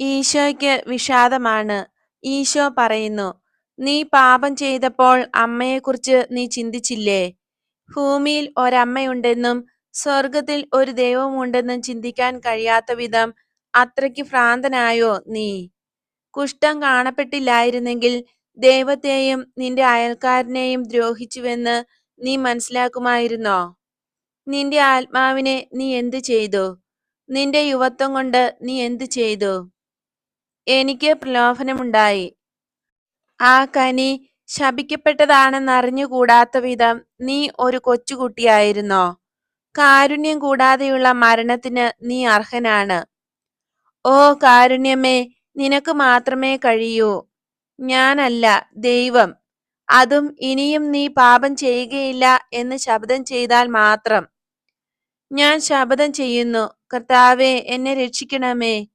ഈശോയ്ക്ക് വിഷാദമാണ്. ഈശോ പറയുന്നു, നീ പാപം ചെയ്തപ്പോൾ അമ്മയെക്കുറിച്ച് നീ ചിന്തിച്ചില്ലേ? ഭൂമിയിൽ ഒരമ്മയുണ്ടെന്നും സ്വർഗത്തിൽ ഒരു ദൈവമുണ്ടെന്നും ചിന്തിക്കാൻ കഴിയാത്ത വിധം അത്രയ്ക്ക് ഭ്രാന്തനായോ നീ? കുഷ്ഠം കാണപ്പെട്ടില്ലായിരുന്നെങ്കിൽ ദൈവത്തെയും നിന്റെ അയൽക്കാരനെയും ദ്രോഹിച്ചുവെന്ന് നീ മനസ്സിലാക്കുമായിരുന്നോ? നിന്റെ ആത്മാവിനെ നീ എന്തു ചെയ്തു? നിന്റെ യുവത്വം കൊണ്ട് നീ എന്തു ചെയ്തു? എനിക്ക് പ്രലോഭനമുണ്ടായി. ആ കനി ശപിക്കപ്പെട്ടതാണെന്നറിഞ്ഞുകൂടാത്തവിധം നീ ഒരു കൊച്ചുകുട്ടിയായിരുന്നോ? കാരുണ്യം കൂടാതെയുള്ള മരണത്തിന് നീ അർഹനാണ്. ഓ കാരുണ്യമേ, നിനക്ക് മാത്രമേ കഴിയൂ. ഞാനല്ല, ദൈവം. അതും ഇനിയും നീ പാപം ചെയ്യുകയില്ല എന്ന് ശപഥം ചെയ്താൽ മാത്രം. ഞാൻ ശപഥം ചെയ്യുന്നു, കർത്താവെ എന്നെ രക്ഷിക്കണമേ.